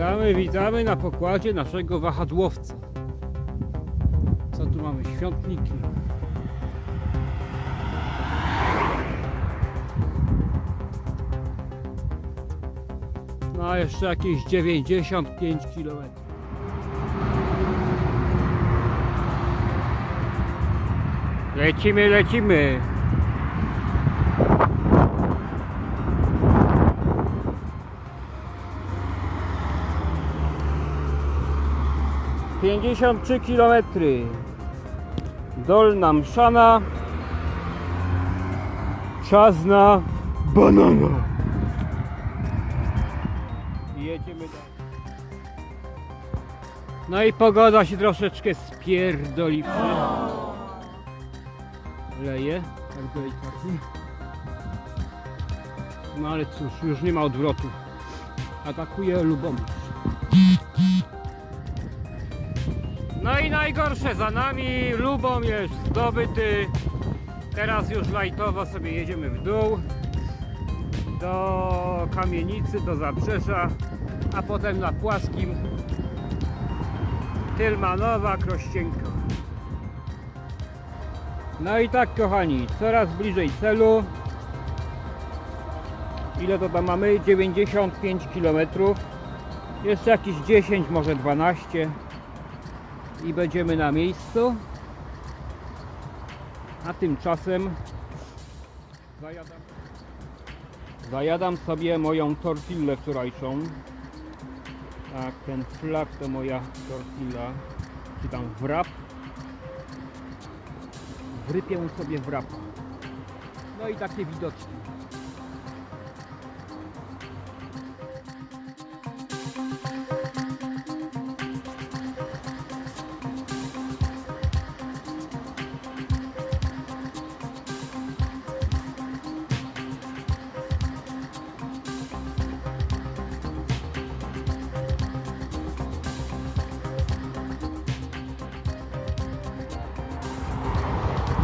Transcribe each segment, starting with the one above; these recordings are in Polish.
Witamy, witamy na pokładzie naszego wahadłowca. Co tu mamy? Świątniki. No jeszcze jakieś 95 km. Lecimy, lecimy. Pięćdziesiąt trzy kilometry. Dolna Mszana. Czas na banana. Jedziemy dalej. No i pogoda się troszeczkę spierdoli. Leje, tak delikatnie. No ale cóż, już nie ma odwrotu. Atakuje Lubomierz. No i najgorsze za nami, Lubomierz zdobyty. Teraz już lajtowo sobie jedziemy w dół do kamienicy, do zabrzeża, a potem na płaskim Tylmanowa, Krościenka. No i tak kochani, coraz bliżej celu. Ile to tam mamy? 95 km. Jeszcze jakieś 10, może 12 i będziemy na miejscu. A tymczasem zajadam, zajadam sobie moją tortillę wczorajszą. Tak, ten flak to moja tortilla, czy tam wrap. Wrypię sobie wrapa. No i takie widoczki.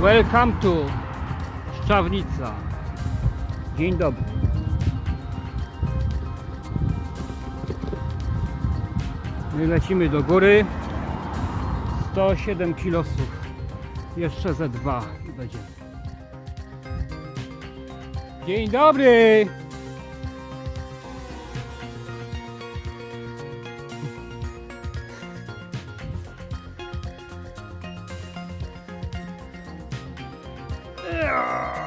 Welcome to Szczawnica. Dzień dobry. My lecimy do góry. 107 kilosów. Jeszcze ze dwa i będziemy. Dzień dobry. Bye.